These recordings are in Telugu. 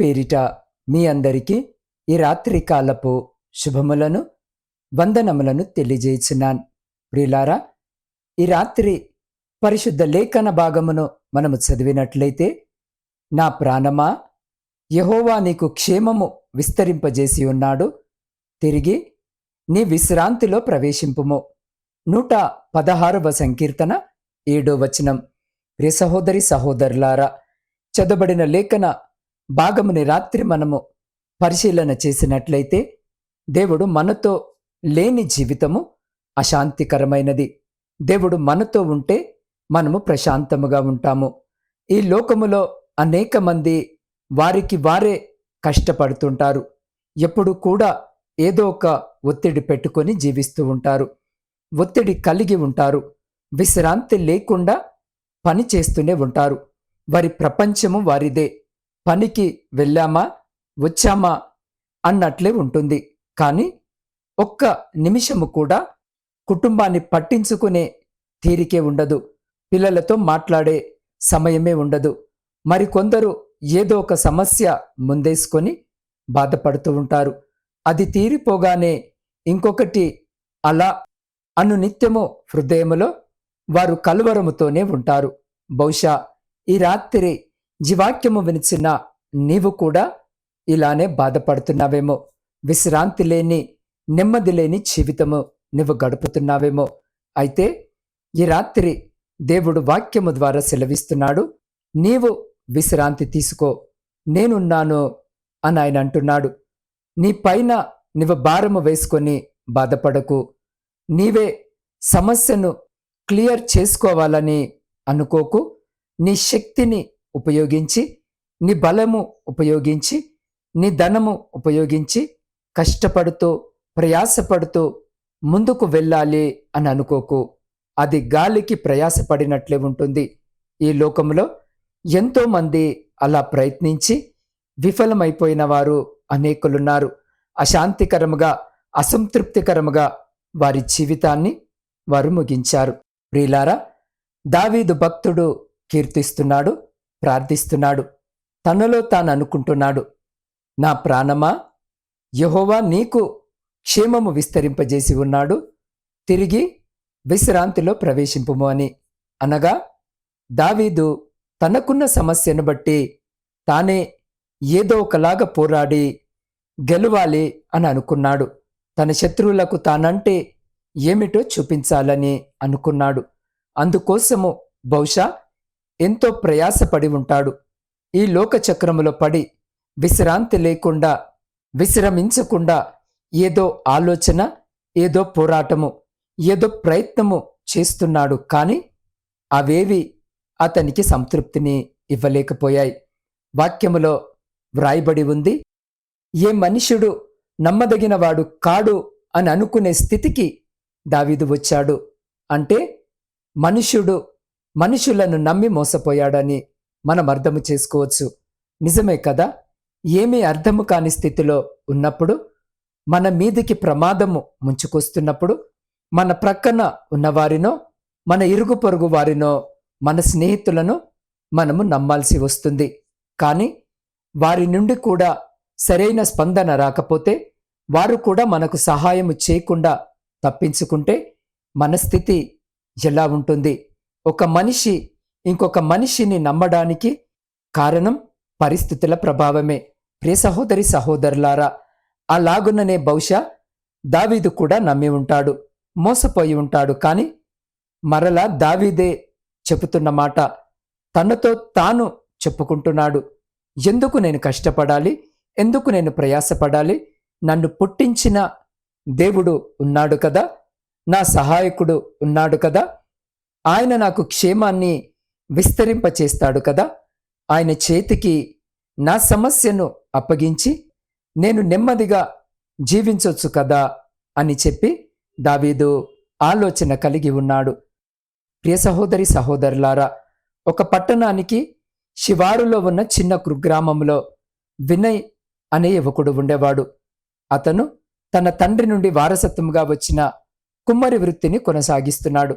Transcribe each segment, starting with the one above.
పేరిట మీ అందరికీ ఈ రాత్రి కాలపు శుభములను వందనములను తెలియజేయుచున్నాను ప్రిలారా ఈ రాత్రి పరిశుద్ధ లేఖన భాగమును మనము చదివినట్లయితే నా ప్రాణమా యహోవా నీకు క్షేమము విస్తరింపజేసి ఉన్నాడు. తిరిగి నీ విశ్రాంతిలో ప్రవేశింపుము. నూట పదహారవ సంకీర్తన ఏడో వచనం. ప్రియ సహోదరి సహోదరులారా చదబడిన లేఖన భాగముని రాత్రి మనము పరిశీలన చేసినట్లయితే దేవుడు మనతో లేని జీవితము అశాంతికరమైనది. దేవుడు మనతో ఉంటే మనము ప్రశాంతముగా ఉంటాము. ఈ లోకములో అనేక మంది వారికి వారే కష్టపడుతుంటారు. ఎప్పుడు కూడా ఏదో ఒక ఒత్తిడి పెట్టుకొని జీవిస్తూ ఉంటారు. ఒత్తిడి కలిగి ఉంటారు. విశ్రాంతి లేకుండా పని చేస్తూనే ఉంటారు. వారి ప్రపంచము వారిదే. పనికి వెళ్ళామా? వచ్చామా? అన్నట్లే ఉంటుంది. కానీ ఒక్క నిమిషము కూడా కుటుంబాన్ని పట్టించుకునే తీరికే ఉండదు. పిల్లలతో మాట్లాడే సమయమే ఉండదు. మరికొందరు ఏదో ఒక సమస్య ముందేసుకొని బాధపడుతూ ఉంటారు. అది తీరిపోగానే ఇంకొకటి అలా అను నిత్యము హృదయములో వారు కలువరముతోనే ఉంటారు. బహుశా ఈ రాత్రి జీవాక్యము వినిచిన నీవు కూడా ఇలానే బాధపడుతున్నావేమో. విశ్రాంతి లేని నెమ్మది లేని జీవితము నువ్వు గడుపుతున్నావేమో. అయితే ఈ రాత్రి దేవుడు వాక్యము ద్వారా సెలవిస్తున్నాడు నీవు విశ్రాంతి తీసుకో నేనున్నాను అని ఆయన అంటున్నాడు. నీ పైన నువ్వు భారము వేసుకొని బాధపడకు నీవే సమస్యను క్లియర్ చేసుకోవాలని అనుకోకు నీ శక్తిని ఉపయోగించి నీ బలము ఉపయోగించి నీ ధనము ఉపయోగించి కష్టపడుతూ ప్రయాసపడుతూ ముందుకు వెళ్ళాలి అని అనుకోకు. అది గాలికి ప్రయాసపడినట్లే ఉంటుంది. ఈ లోకంలో ఎంతోమంది అలా ప్రయత్నించి విఫలమైపోయిన వారు అనేకులున్నారు. అశాంతికరముగా అసంతృప్తికరముగా వారి జీవితాన్ని వారు ముగించారు. ప్రియులారా దావీదు భక్తుడు కీర్తిస్తున్నాడు. ప్రార్థిస్తున్నాడు. తనలో తాను అనుకుంటున్నాడు నా ప్రాణమా? యహోవా నీకు క్షేమము విస్తరింపజేసి ఉన్నాడు. తిరిగి విశ్రాంతిలో ప్రవేశింపుము అని. అనగా దావీదు తనకున్న సమస్యను బట్టి తానే ఏదో ఒకలాగా పోరాడి గెలవాలి అని అనుకున్నాడు. తన శత్రువులకు తానంటే ఏమిటో చూపించాలని అనుకున్నాడు. అందుకోసము బహుశా ఎంతో ప్రయాసపడి ఉంటాడు. ఈ లోకచక్రములో పడి విశ్రాంతి లేకుండా విశ్రమించకుండా ఏదో ఆలోచన ఏదో పోరాటము ఏదో ప్రయత్నము చేస్తున్నాడు. కానీ అవేవి అతనికి సంతృప్తిని ఇవ్వలేకపోయాయి. వాక్యములో వ్రాయబడి ఉంది ఏ మనుషుడు నమ్మదగినవాడు కాడు అని అనుకునే స్థితికి దావీదు వచ్చాడు. అంటే మనుషుడు మనుషులను నమ్మి మోసపోయాడని మనం అర్థము చేసుకోవచ్చు. నిజమే కదా? ఏమీ అర్థము కాని స్థితిలో ఉన్నప్పుడు మన మీదికి ప్రమాదము ముంచుకొస్తున్నప్పుడు మన ప్రక్కన ఉన్నవారినో మన ఇరుగు పొరుగు వారినో మన స్నేహితులను మనము నమ్మాల్సి వస్తుంది. కానీ వారి నుండి కూడా సరైన స్పందన రాకపోతే వారు కూడా మనకు సహాయము చేయకుండా తప్పించుకుంటే మన స్థితి ఎలా ఉంటుంది? ఒక మనిషి ఇంకొక మనిషిని నమ్మడానికి కారణం పరిస్థితుల ప్రభావమే. ప్రియ సహోదరి సహోదరులారా అలాగుననే బహుశా దావీదు కూడా నమ్మి ఉంటాడు మోసపోయి ఉంటాడు. కానీ మరలా దావీదే చెబుతున్న మాట తనతో తాను చెప్పుకుంటున్నాడు. ఎందుకు నేను కష్టపడాలి? ఎందుకు నేను ప్రయాసపడాలి? నన్ను పుట్టించిన దేవుడు ఉన్నాడు కదా నా సహాయకుడు ఉన్నాడు కదా ఆయన నాకు క్షేమాన్ని విస్తరింపచేస్తాడు కదా? ఆయన చేతికి నా సమస్యను అప్పగించి నేను నెమ్మదిగా జీవించొచ్చు కదా? అని చెప్పి దావీదు ఆలోచన కలిగి ఉన్నాడు. ప్రియ సహోదరి సహోదరులారా ఒక పట్టణానికి శివారులో ఉన్న చిన్న కుగ్రామంలో వినయ్ అనే యువకుడు ఉండేవాడు. అతను తన తండ్రి నుండి వారసత్వంగా వచ్చిన కుమ్మరి వృత్తిని కొనసాగిస్తున్నాడు.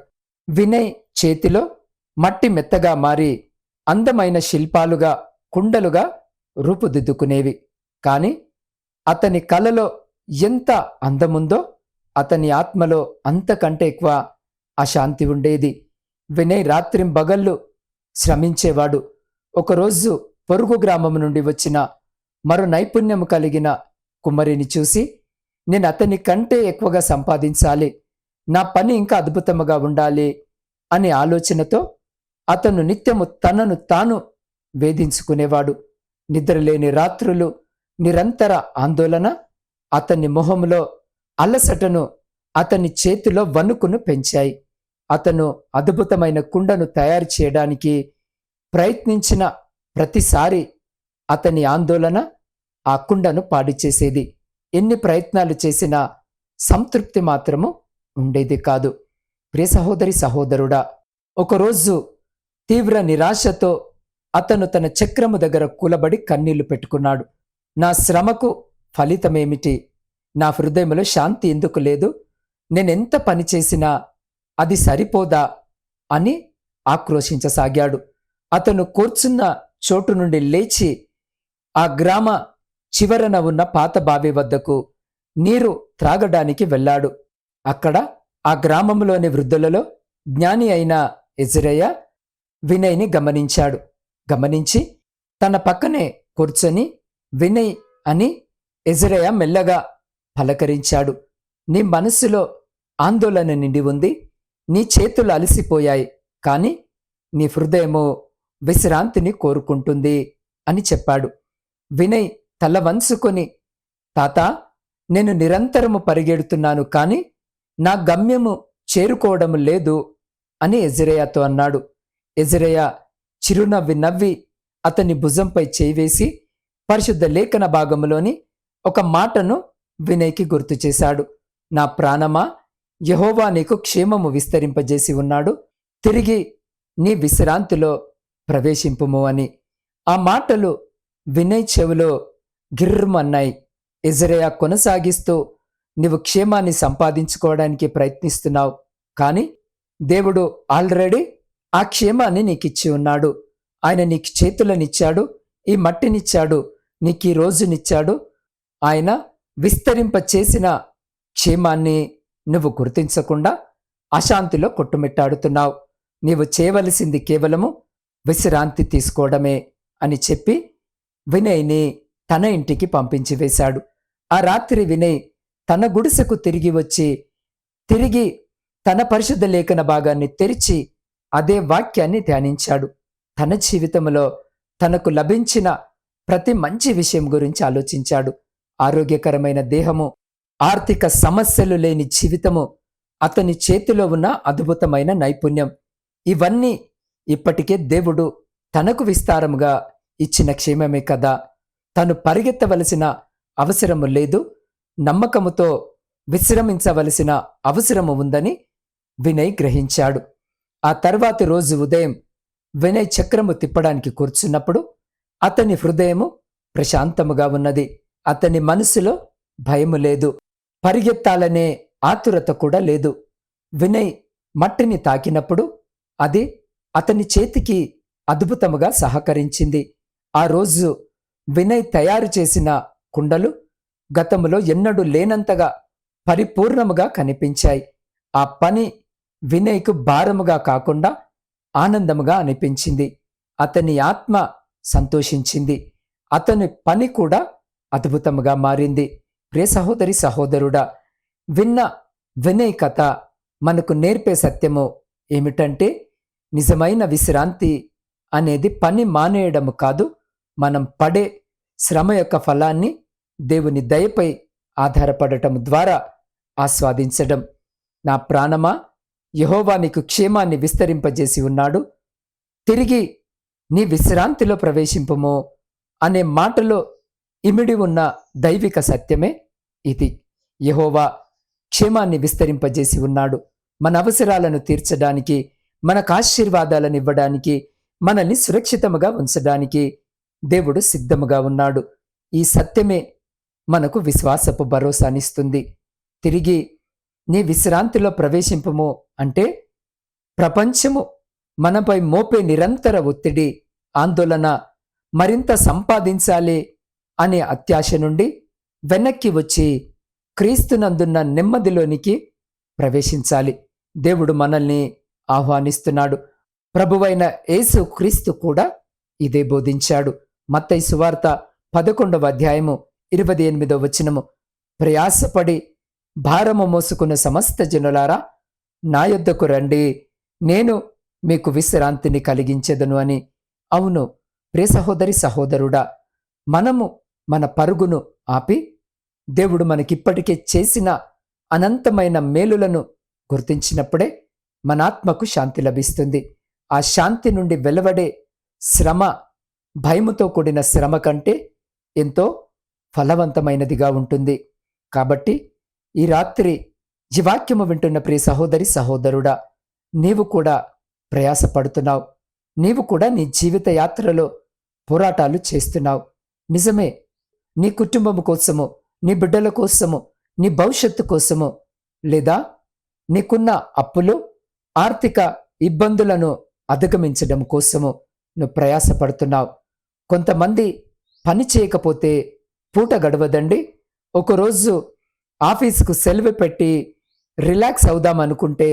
వినయ్ చేతిలో మట్టి మెత్తగా మారి అందమైన శిల్పాలుగా కుండలుగా రూపుదిద్దుకునేవి. కాని అతని కలలో ఎంత అందముందో అతని ఆత్మలో అంతకంటే ఎక్కువ అశాంతి ఉండేది. వినయ్ రాత్రింబగళ్ళు శ్రమించేవాడు. ఒకరోజు పొరుగు గ్రామం నుండి వచ్చిన మరో నైపుణ్యము కలిగిన కుమ్మరిని చూసి నేను అతని కంటే ఎక్కువగా సంపాదించాలి. నా పని ఇంకా అద్భుతముగా ఉండాలి అనే ఆలోచనతో అతను నిత్యము తనను తాను వేధించుకునేవాడు. నిద్రలేని రాత్రులు నిరంతర ఆందోళన అతని మొహంలో అలసటను అతని చేతిలో వణుకును పెంచాయి. అతను అద్భుతమైన కుండను తయారు చేయడానికి ప్రయత్నించిన ప్రతిసారి అతని ఆందోళన ఆ కుండను పాడు చేసేది. ఎన్ని ప్రయత్నాలు చేసినా సంతృప్తి మాత్రము ఉండేది కాదు. ప్రియ సహోదరి సహోదరుడా ఒకరోజు తీవ్ర నిరాశతో అతను తన చక్రము దగ్గర కూలబడి కన్నీళ్ళు పెట్టుకున్నాడు. నా శ్రమకు ఫలితమేమిటి? నా హృదయంలో శాంతి ఎందుకు లేదు? నేనెంత పని చేసినా అది సరిపోదా? అని ఆక్రోశించసాగాడు. అతను కూర్చున్న చోటు నుండి లేచి ఆ గ్రామ చివరన ఉన్న పాత బావి వద్దకు నీరు త్రాగడానికి వెళ్ళాడు. అక్కడ ఆ గ్రామంలోని వృద్ధులలో జ్ఞాని అయిన ఎజరయ్య వినయ్ని గమనించాడు. గమనించి తన పక్కనే కూర్చొని వినయ్ అని ఎజరయ్య మెల్లగా పలకరించాడు. నీ మనస్సులో ఆందోళన నిండి ఉంది. నీ చేతులు అలసిపోయాయి. కాని నీ హృదయము విశ్రాంతిని కోరుకుంటుంది అని చెప్పాడు. వినయ్ తల వంచుకొని తాత నేను నిరంతరము పరిగెడుతున్నాను. కాని నా గమ్యము చేరుకోవడం లేదు అని ఎజిరయ్యతో అన్నాడు. ఎజిరయ్య చిరునవ్వి నవ్వి అతని భుజంపై చేయివేసి పరిశుద్ధ లేఖన భాగములోని ఒక మాటను వినయ్కి గుర్తు చేశాడు. నా ప్రాణమా? యహోవా నీకు క్షేమము విస్తరింపజేసి ఉన్నాడు. తిరిగి నీ విశ్రాంతిలో ప్రవేశింపుము అని. ఆ మాటలు వినయ్ చెవిలో గిర్రమన్నాయి. ఎజరయా కొనసాగిస్తూ నీవు క్షేమాన్ని సంపాదించుకోవడానికి ప్రయత్నిస్తున్నావు. కానీ దేవుడు ఆల్రెడీ ఆ క్షేమాన్ని నీకిచ్చి ఉన్నాడు. ఆయన నీకు చేతులనిచ్చాడు ఈ మట్టినిచ్చాడు నీకు ఈ రోజునిచ్చాడు. ఆయన విస్తరింప చేసిన క్షేమాన్ని నువ్వు గుర్తించకుండా అశాంతిలో కొట్టుమిట్టాడుతున్నావు. నీవు చేయవలసింది కేవలము విశ్రాంతి తీసుకోవడమే అని చెప్పి వినయ్ని తన ఇంటికి పంపించి వేశాడు. ఆ రాత్రి వినయ్ తన గుడిసెకు తిరిగి వచ్చి తిరిగి తన పరిశుద్ధ లేఖన భాగాన్ని తెరిచి అదే వాక్యాన్ని ధ్యానించాడు. తన జీవితంలో తనకు లభించిన ప్రతి మంచి విషయం గురించి ఆలోచించాడు. ఆరోగ్యకరమైన దేహము ఆర్థిక సమస్యలు లేని జీవితము అతని చేతిలో ఉన్న అద్భుతమైన నైపుణ్యం. ఇవన్నీ ఇప్పటికే దేవుడు తనకు విస్తారముగా ఇచ్చిన క్షేమమే కదా. తను పరిగెత్తవలసిన అవసరము లేదు. నమ్మకముతో విశ్రమించవలసిన అవసరము ఉందని వినయ్ గ్రహించాడు. ఆ తర్వాతి రోజు ఉదయం వినయ్ చక్రము తిప్పడానికి కూర్చున్నప్పుడు అతని హృదయము ప్రశాంతముగా ఉన్నది. అతని మనసులో భయము లేదు. పరిగెత్తాలనే ఆతురత కూడా లేదు. వినయ్ మట్టిని తాకినప్పుడు అది అతని చేతికి అద్భుతముగా సహకరించింది. ఆ రోజు వినయ్ తయారు చేసిన కుండలు గతంలో ఎన్నడూ లేనంతగా పరిపూర్ణముగా కనిపించాయి. ఆ పని వినయ్కు భారముగా కాకుండా ఆనందముగా అనిపించింది. అతని ఆత్మ సంతోషించింది. అతని పని కూడా అద్భుతముగా మారింది. ప్రియ సహోదరి సహోదరుడా విన్న వినయ్ కథ మనకు నేర్పే సత్యము ఏమిటంటే నిజమైన విశ్రాంతి అనేది పని మానేయడము కాదు మనం పడే శ్రమ యొక్క ఫలాన్ని దేవుని దయపై ఆధారపడటం ద్వారా ఆస్వాదించడం. నా ప్రాణమా? యహోవా నీకు క్షేమాన్ని విస్తరింపజేసి ఉన్నాడు. తిరిగి నీ విశ్రాంతిలో ప్రవేశింపము అనే మాటలో ఇమిడి ఉన్న దైవిక సత్యమే ఇది. యహోవా క్షేమాన్ని విస్తరింపజేసి ఉన్నాడు. మన అవసరాలను తీర్చడానికి మనకు ఆశీర్వాదాలను ఇవ్వడానికి మనల్ని సురక్షితముగా ఉంచడానికి దేవుడు సిద్ధముగా ఉన్నాడు. ఈ సత్యమే మనకు విశ్వాసపు భరోసానిస్తుంది. తిరిగి నీ విశ్రాంతిలో ప్రవేశింపము అంటే ప్రపంచము మనపై మోపే నిరంతర ఒత్తిడి ఆందోళన మరింత సంపాదించాలి అనే అత్యాశ నుండి వెనక్కి వచ్చి క్రీస్తునందున్న నెమ్మదిలోనికి ప్రవేశించాలి. దేవుడు మనల్ని ఆహ్వానిస్తున్నాడు. ప్రభువైన యేసు క్రీస్తు కూడా ఇదే బోధించాడు. మత్తై సువార్త పదకొండవ అధ్యాయము ఇరవై ఎనిమిదో వచనము. ప్రయాసపడి భారము మోసుకున్న సమస్త జనులారా నా యొద్దకు రండి. నేను మీకు విశ్రాంతిని కలిగించెదను అని. అవును ప్రియ సహోదరి సహోదరుడా మనము మన పరుగును ఆపి దేవుడు మనకిప్పటికే చేసిన అనంతమైన మేలులను గుర్తించినప్పుడే మన ఆత్మకు శాంతి లభిస్తుంది. ఆ శాంతి నుండి వెలువడే శ్రమ భయముతో కూడిన శ్రమ కంటే ఎంతో ఫలవంతమైనదిగా ఉంటుంది. కాబట్టి ఈ రాత్రి ఈ వాక్యము వింటున్న ప్రియ సహోదరి సహోదరుడా నీవు కూడా ప్రయాసపడుతున్నావు. నీవు కూడా నీ జీవిత యాత్రలో పోరాటాలు చేస్తున్నావు. నిజమే నీ కుటుంబం కోసము నీ బిడ్డల కోసము నీ భవిష్యత్తు కోసము లేదా నీకున్న అప్పులు ఆర్థిక ఇబ్బందులను అధిగమించడం కోసము నువ్వు ప్రయాసపడుతున్నావు. కొంతమంది పని చేయకపోతే పూట గడవదండి. ఒకరోజు ఆఫీసుకు సెలవు పెట్టి రిలాక్స్ అవుదాం అనుకుంటే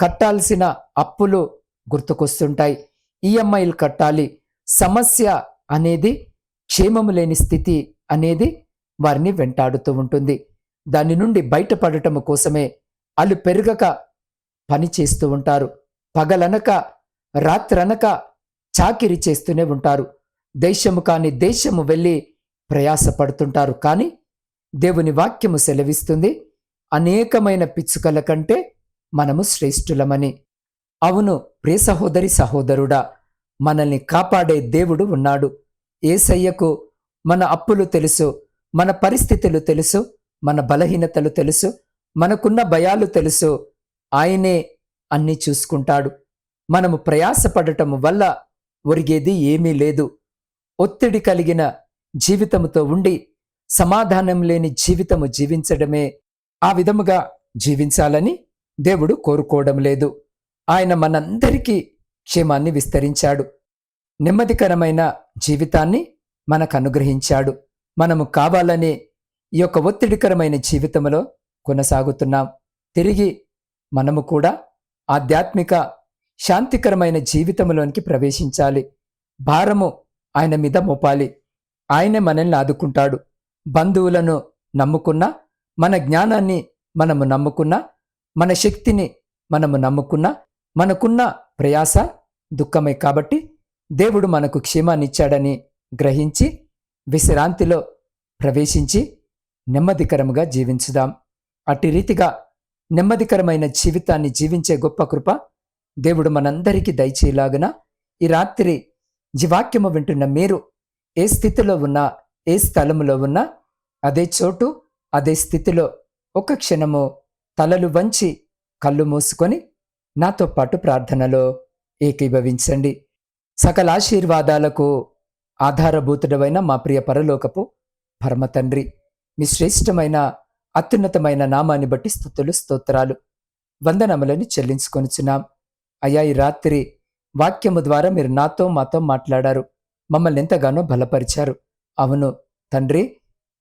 కట్టాల్సిన అప్పులు గుర్తుకొస్తుంటాయి. ఈఎంఐలు కట్టాలి. సమస్య అనేది క్షేమము లేని స్థితి అనేది వారిని వెంటాడుతూ ఉంటుంది. దాని నుండి బయటపడటం కోసమే అలు పెరగక పని చేస్తూ ఉంటారు. పగలనక రాత్రనక చాకిరి చేస్తూనే ఉంటారు. దేశము కాని దేశము వెళ్ళి ప్రయాసపడుతుంటారు. కానీ దేవుని వాక్యము సెలవిస్తుంది అనేకమైన పిచ్చుకల కంటే మనము శ్రేష్ఠులమని. అవును ప్రియ సహోదరి సహోదరుడా మనల్ని కాపాడే దేవుడు ఉన్నాడు. ఏసయ్యకు మన అప్పులు తెలుసు మన పరిస్థితులు తెలుసు మన బలహీనతలు తెలుసు మనకున్న భయాలు తెలుసు. ఆయనే అన్నీ చూసుకుంటాడు. మనము ప్రయాసపడటం వల్ల ఒరిగేది ఏమీ లేదు. ఒత్తిడి కలిగిన జీవితముతో ఉండి సమాధానం లేని జీవితము జీవించడమే ఆ విధముగా జీవించాలని దేవుడు కోరుకోవడం లేదు. ఆయన మనందరికీ క్షేమాన్ని విస్తరించాడు. నెమ్మదికరమైన జీవితాన్ని మనకు అనుగ్రహించాడు. మనము కావాలనే ఈ యొక్క ఒత్తిడికరమైన జీవితంలో కొనసాగుతున్నాం. తిరిగి మనము కూడా ఆధ్యాత్మిక శాంతికరమైన జీవితంలోనికి ప్రవేశించాలి. భారము ఆయన మీద మోపాలి. ఆయనే మనల్ని ఆదుకుంటాడు. బంధువులను నమ్ముకున్నా మన జ్ఞానాన్ని మనము నమ్ముకున్నా మన శక్తిని మనము నమ్ముకున్నా మనకున్న ప్రయాస దుఃఖమే కాబట్టి దేవుడు మనకు క్షేమాన్నిచ్చాడని గ్రహించి విశ్రాంతిలో ప్రవేశించి నెమ్మదికరముగా జీవించుదాం. అట్టి రీతిగా నెమ్మదికరమైన జీవితాన్ని జీవించే గొప్ప కృప దేవుడు మనందరికీ దయచేయలాగున ఈ రాత్రి జీవాక్యము వింటున్న మీరు ఏ స్థితిలో ఉన్నా ఏ స్థలములో ఉన్నా అదే చోటు అదే స్థితిలో ఒక క్షణము తలలు వంచి కళ్ళు మూసుకొని నాతో పాటు ప్రార్థనలో ఏకీభవించండి. సకల ఆశీర్వాదాలకు ఆధారభూతుడమైన మా ప్రియ పరలోకపు పరమతండ్రి మీ శ్రేష్టమైన అత్యున్నతమైన నామాన్ని బట్టి స్థుతులు స్తోత్రాలు వందనములని చెల్లించుకొనిచున్నాం. అయ్యా ఈ రాత్రి వాక్యము ద్వారా మీరు నాతో మాతో మాట్లాడారు. మమ్మల్ని ఎంతగానో బలపరిచారు. అవును తండ్రి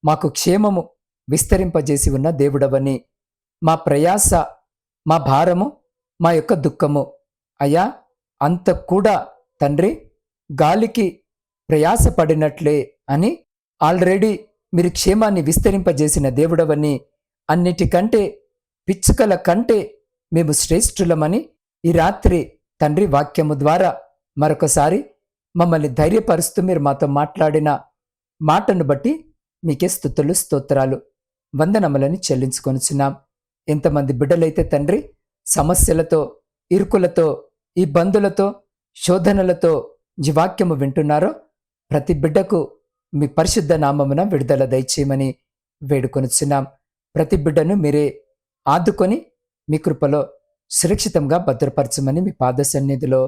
మాకు క్షేమము విస్తరింపజేసి ఉన్న దేవుడవని. మా ప్రయాస మా భారము మా యొక్క దుఃఖము. అయ్యా అంత కూడా తండ్రి గాలికి ప్రయాసపడినట్లే అని ఆల్రెడీ మీరు క్షేమాన్ని విస్తరింపజేసిన దేవుడవని అన్నిటికంటే పిచ్చుకల కంటే మేము శ్రేష్ఠులమని ఈ రాత్రి తండ్రి వాక్యము ద్వారా మరొకసారి మమ్మల్ని ధైర్యపరుస్తూ మీరు మాతో మాట్లాడిన మాటను బట్టి మీకే స్థుతులు స్తోత్రాలు వందనములని చెల్లించుకొనిచున్నాం. ఎంతమంది బిడ్డలైతే తండ్రి సమస్యలతో ఇరుకులతో ఇబ్బందులతో శోధనలతో ఈ వాక్యము వింటున్నారో ప్రతి బిడ్డకు మీ పరిశుద్ధ నామమున విడుదల దయచేయమని వేడుకొనిచున్నాం. ప్రతి బిడ్డను మీరే ఆదుకొని మీ కృపలో సురక్షితంగా భద్రపరచమని మీ పాద సన్నిధిలో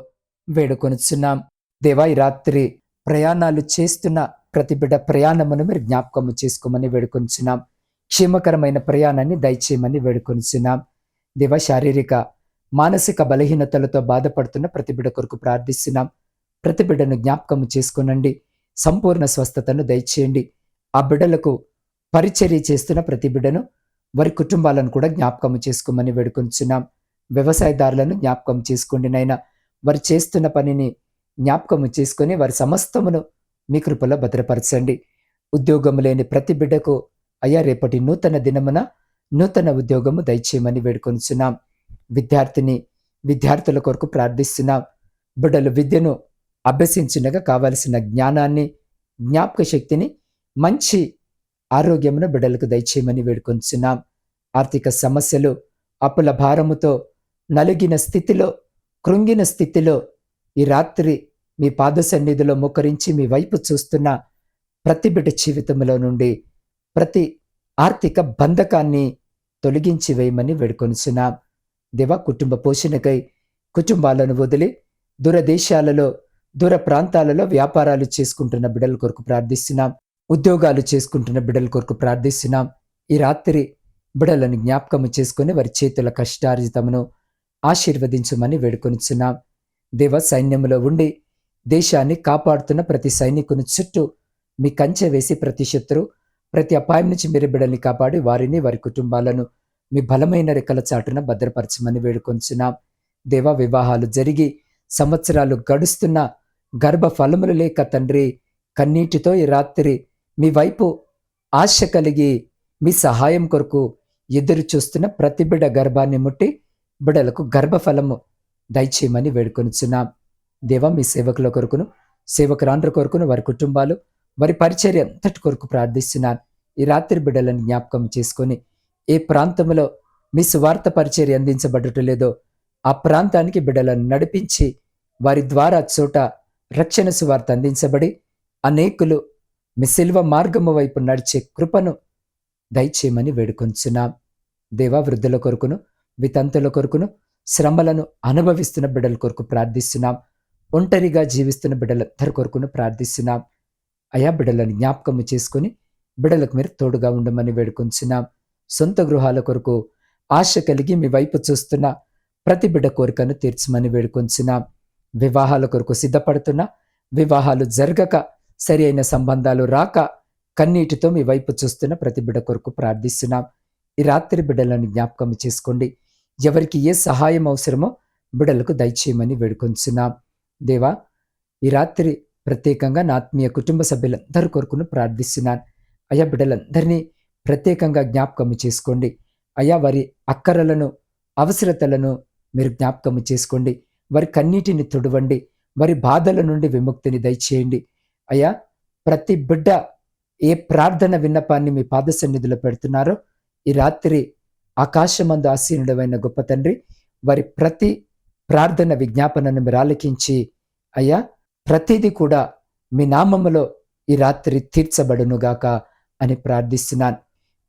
వేడుకొనిచున్నాం. దేవా ఈ రాత్రి ప్రయాణాలు చేస్తున్న ప్రతి బిడ్డ ప్రయాణమును మీరు జ్ఞాపకము చేసుకోమని వేడుకొనిచున్నాం క్షేమకరమైన ప్రయాణాన్ని దయచేయమని వేడుకొనిచున్నాం దేవ శారీరక మానసిక బలహీనతలతో బాధపడుతున్న ప్రతి బిడ్డ కొరకు ప్రార్థిస్తున్నాం. ప్రతి బిడ్డను జ్ఞాపకము చేసుకునండి. సంపూర్ణ స్వస్థతను దయచేయండి. ఆ బిడ్డలకు పరిచర్య చేస్తున్న ప్రతి బిడ్డను వారి కుటుంబాలను కూడా జ్ఞాపకం చేసుకోమని వేడుకొంచున్నాం. వ్యవసాయదారులను జ్ఞాపకం చేసుకోండి నైనా వారు చేస్తున్న పనిని జ్ఞాపకము చేసుకొని వారి సమస్తమును మీ కృపలో భద్రపరచండి. ఉద్యోగం లేని ప్రతి బిడ్డకు అయ్యా రేపటి నూతన దినమున నూతన ఉద్యోగము దయచేయమని వేడుకొనిచున్నాం. విద్యార్థిని విద్యార్థుల కొరకు ప్రార్థిస్తున్నాం. బిడ్డలు విద్యను అభ్యసించినగా కావలసిన జ్ఞానాన్ని జ్ఞాపక శక్తిని మంచి ఆరోగ్యమును బిడ్డలకు దయచేయమని వేడుకొంచున్నాం ఆర్థిక సమస్యలు అప్పుల భారముతో నలిగిన స్థితిలో కృంగిన స్థితిలో ఈ రాత్రి మీ పాద సన్నిధిలో ముఖరించి మీ వైపు చూస్తున్న ప్రతి బిడ్డ జీవితంలో నుండి ప్రతి ఆర్థిక బంధకాన్ని తొలగించి వేయమని వేడుకొనిచున్నాం. దివా కుటుంబ పోషణకై కుటుంబాలను వదిలి దూరదేశాలలో దూర ప్రాంతాలలో వ్యాపారాలు చేసుకుంటున్న బిడ్డల కొరకు ప్రార్థిస్తున్నాం. ఉద్యోగాలు చేసుకుంటున్న బిడ్డల కొరకు ప్రార్థిస్తున్నాం. ఈ రాత్రి బిడలను జ్ఞాపకం చేసుకుని వారి చేతుల కష్టార్జితమును ఆశీర్వదించమని వేడుకొనిచున్నాం. దేవ సైన్యములో ఉండి దేశాన్ని కాపాడుతున్న ప్రతి సైనికుని చుట్టూ మీ కంచె వేసి ప్రతి శత్రు ప్రతి అపాయం నుంచి మీరు బిడల్ని కాపాడి వారిని వారి కుటుంబాలను మీ బలమైన రెక్కల చాటున భద్రపరచమని వేడుకొంచున్నాం. దేవ వివాహాలు జరిగి సంవత్సరాలు గడుస్తున్న గర్భ ఫలములు లేక తండ్రి కన్నీటితో ఈ రాత్రి మీ వైపు ఆశ కలిగి మీ సహాయం కొరకు ఎదురు చూస్తున్న ప్రతి బిడ గర్భాన్ని ముట్టి బిడలకు గర్భఫలము దయచేయమని వేడుకొనిచున్నాం. దేవ మీ సేవకుల కొరకును సేవకురాండ్ర కొరకును వారి కుటుంబాలు వారి పరిచర్య అంతటి కొరకు ప్రార్థిస్తున్నాను. ఈ రాత్రి బిడ్డలను జ్ఞాపకం చేసుకొని ఏ ప్రాంతంలో మీ సువార్త పరిచర్య అందించబడటం లేదో ఆ ప్రాంతానికి బిడ్డలను నడిపించి వారి ద్వారా చోట రక్షణ సువార్త అందించబడి అనేకులు మీ శిల్వ మార్గము వైపు నడిచే కృపను దయచేయమని వేడుకొంచున్నాం. దేవా వృద్ధుల కొరకును వితంతుల కొరకును శ్రమలను అనుభవిస్తున్న బిడ్డల కొరకు ప్రార్థిస్తున్నాం. ఒంటరిగా జీవిస్తున్న బిడ్డలందరి కొరకును ప్రార్థిస్తున్నాం. అయా బిడ్డలను జ్ఞాపకము చేసుకుని బిడ్డలకు మీరు తోడుగా ఉండమని వేడుకొంచున్నాం. సొంత గృహాల కొరకు ఆశ కలిగి మీ వైపు చూస్తున్న ప్రతి బిడ్డ కోరికను తీర్చమని వేడుకొంచున్నాం. వివాహాల కొరకు సిద్ధపడుతున్న వివాహాలు జరగక సరి అయిన సంబంధాలు రాక కన్నీటితో మీ వైపు చూస్తున్న ప్రతి బిడ్డ కొరకు ప్రార్థిస్తున్నాం. ఈ రాత్రి బిడ్డలను జ్ఞాపకం చేసుకోండి. ఎవరికి ఏ సహాయం అవసరమో బిడలకు దయచేయమని వేడుకొంచున్నాం. దేవా ఈ రాత్రి ప్రత్యేకంగా నా ఆత్మీయ కుటుంబ సభ్యులందరి కొరకును ప్రార్థిస్తున్నాను. అయ్యా బిడ్డలందరినీ ప్రత్యేకంగా జ్ఞాపకము చేసుకోండి. అయ్యా వారి అక్కరలను అవసరతలను మీరు జ్ఞాపకము చేసుకోండి. వారి కన్నీటిని తుడవండి. వారి బాధల నుండి విముక్తిని దయచేయండి. అయ్యా ప్రతి బిడ్డ ఏ ప్రార్థన విన్నపాన్ని మీ పాద సన్నిధిలో పెడుతున్నారో ఈ రాత్రి ఆకాశమందు ఆసీనుడమైన గొప్ప తండ్రి వారి ప్రతి ప్రార్థన విజ్ఞాపనను మీరు ఆలకించి అయ్యా ప్రతిదీ కూడా మీ నామములో ఈ రాత్రి తీర్చబడునుగాక అని ప్రార్థిస్తున్నాను.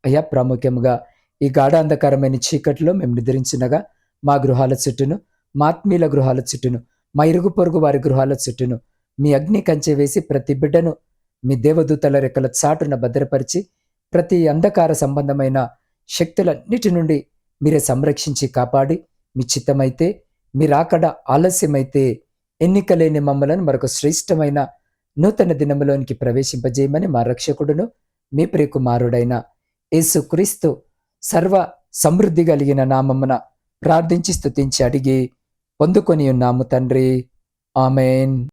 అయ్యా ప్రాముఖ్యంగా ఈ గాఢాంధకరమైన చీకటిలో మేము నిద్రించినగా మా గృహాల చుట్టూను మా ఆత్మీయుల గృహాల చుట్టూను మా ఇరుగు పొరుగు వారి గృహాల చుట్టూను మీ అగ్ని కంచె వేసి ప్రతి బిడ్డను మీ దేవదూతల రెక్కల చాటున భద్రపరిచి ప్రతి అంధకార సంబంధమైన శక్తులన్నిటి నుండి మీరే సంరక్షించి కాపాడి మీ చిత్తమైతే మీరాకడ ఆలస్యమైతే ఎన్నికలేని మమ్మలను మరొక శ్రేష్టమైన నూతన దినములోనికి ప్రవేశింపజేయమని మా రక్షకుడును మీ ప్రియకుమారుడైన యేసుక్రీస్తు సర్వ సమృద్ధి కలిగిన నామమున ప్రార్థించి స్తుతించి అడిగి పొందుకొని ఉన్నాము తండ్రి. ఆమెన్.